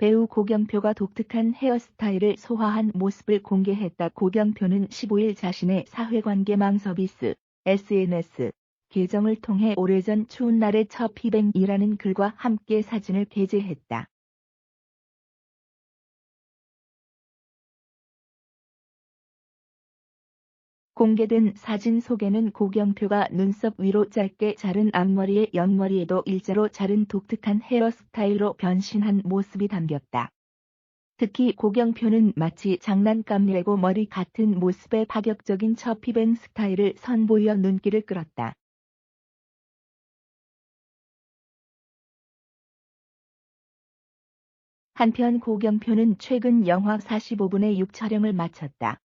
배우 고경표가 독특한 헤어스타일을 소화한 모습을 공개했다. 고경표는 15일 자신의 사회관계망 서비스 SNS 계정을 통해 오래전 추운 날의 첫 피뱅이라는 글과 함께 사진을 게재했다. 공개된 사진 속에는 고경표가 눈썹 위로 짧게 자른 앞머리에 옆머리에도 일자로 자른 독특한 헤어스타일로 변신한 모습이 담겼다. 특히 고경표는 마치 장난감 레고 머리 같은 모습의 파격적인 처피뱅 스타일을 선보여 눈길을 끌었다. 한편 고경표는 최근 영화 45분의 6 촬영을 마쳤다.